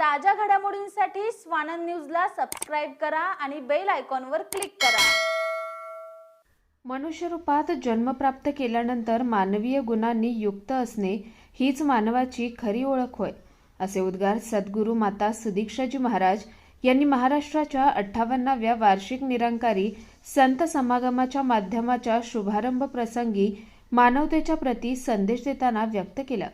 ताज्या घडामोडींसाठी स्वानंद न्यूजला सबस्क्राईब करा आणि बेल आयकॉनवर क्लिक करा. मनुष्यरूपात जन्म प्राप्त केल्यानंतर मानवीय गुणांनी युक्त असणे हीच मानवाची खरी ओळख होय असे उद्गार सद्गुरू माता सुदीक्षाजी महाराज यांनी महाराष्ट्राच्या अठ्ठावन्नाव्या वार्षिक निरंकारी संत समागमाच्या माध्यमाच्या शुभारंभ प्रसंगी मानवतेच्या प्रती संदेश देताना व्यक्त केला.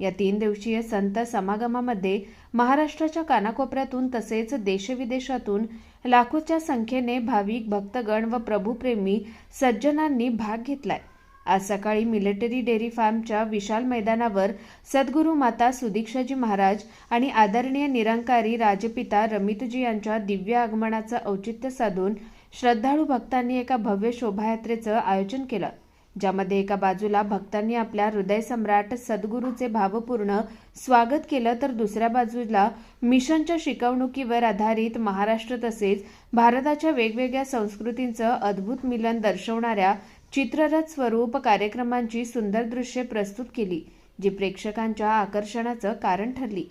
या तीन दिवसीय संत समागमामध्ये महाराष्ट्राच्या कानाकोपऱ्यातून तसेच देशविदेशातून लाखोच्या संख्येने भाविक भक्तगण व प्रभुप्रेमी सज्जनांनी भाग घेतलाय. आज सकाळी मिलिटरी डेअरी फार्मच्या विशाल मैदानावर सद्गुरू माता सुदीक्षाजी महाराज आणि आदरणीय निरंकारी राजपिता रमितजी यांच्या दिव्य आगमनाचं औचित्य साधून श्रद्धाळू भक्तांनी एका भव्य शोभायात्रेचं आयोजन केलं. ज्यामध्ये एका बाजूला भक्तांनी आपल्या हृदय सम्राट सद्गुरूचे भावपूर्ण स्वागत केलं तर दुसऱ्या बाजूला मिशनच्या शिकवणुकीवर आधारित महाराष्ट्र तसेच भारताच्या वेगवेगळ्या संस्कृतींचं अद्भुत मिलन दर्शवणाऱ्या चित्ररथ स्वरूप कार्यक्रमांची सुंदर दृश्ये प्रस्तुत केली जी प्रेक्षकांच्या आकर्षणाचं कारण ठरली.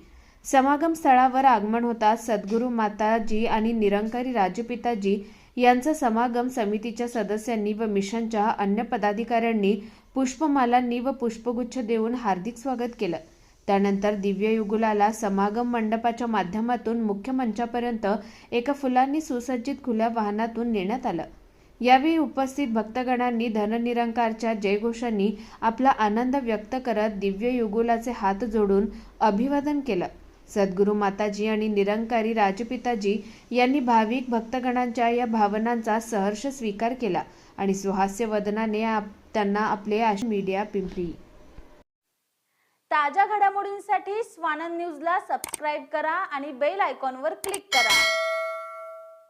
समागम स्थळावर आगमन होता सद्गुरू माताजी आणि निरंकारी राजपिताजी यांचं समागम समितीच्या सदस्यांनी व मिशनच्या अन्य पदाधिकाऱ्यांनी पुष्पमालांनी व पुष्पगुच्छ देऊन हार्दिक स्वागत केलं. त्यानंतर दिव्य युगुलाला समागम मंडपाच्या माध्यमातून मुख्य मंचापर्यंत एका फुलांनी सुसज्जित खुल्या वाहनातून नेण्यात आलं. यावेळी उपस्थित भक्तगणांनी धननिरंकारच्या जयघोषांनी आपला आनंद व्यक्त करत दिव्य युगुलाचे हात जोडून अभिवादन केलं. सद्गुरू माताजी आणि निरंकारी राजपिताजी यांनी भाविक भक्तगणांच्या या भावनांचा सहर्ष स्वीकार केला आणि सुहास्य वदनाने आप- त्यांना आपले आश मीडिया पिंपरी. ताज्या घडामोडींसाठी स्वानंद न्यूजला सबस्क्राईब करा आणि बेल आयकॉनवर क्लिक करा.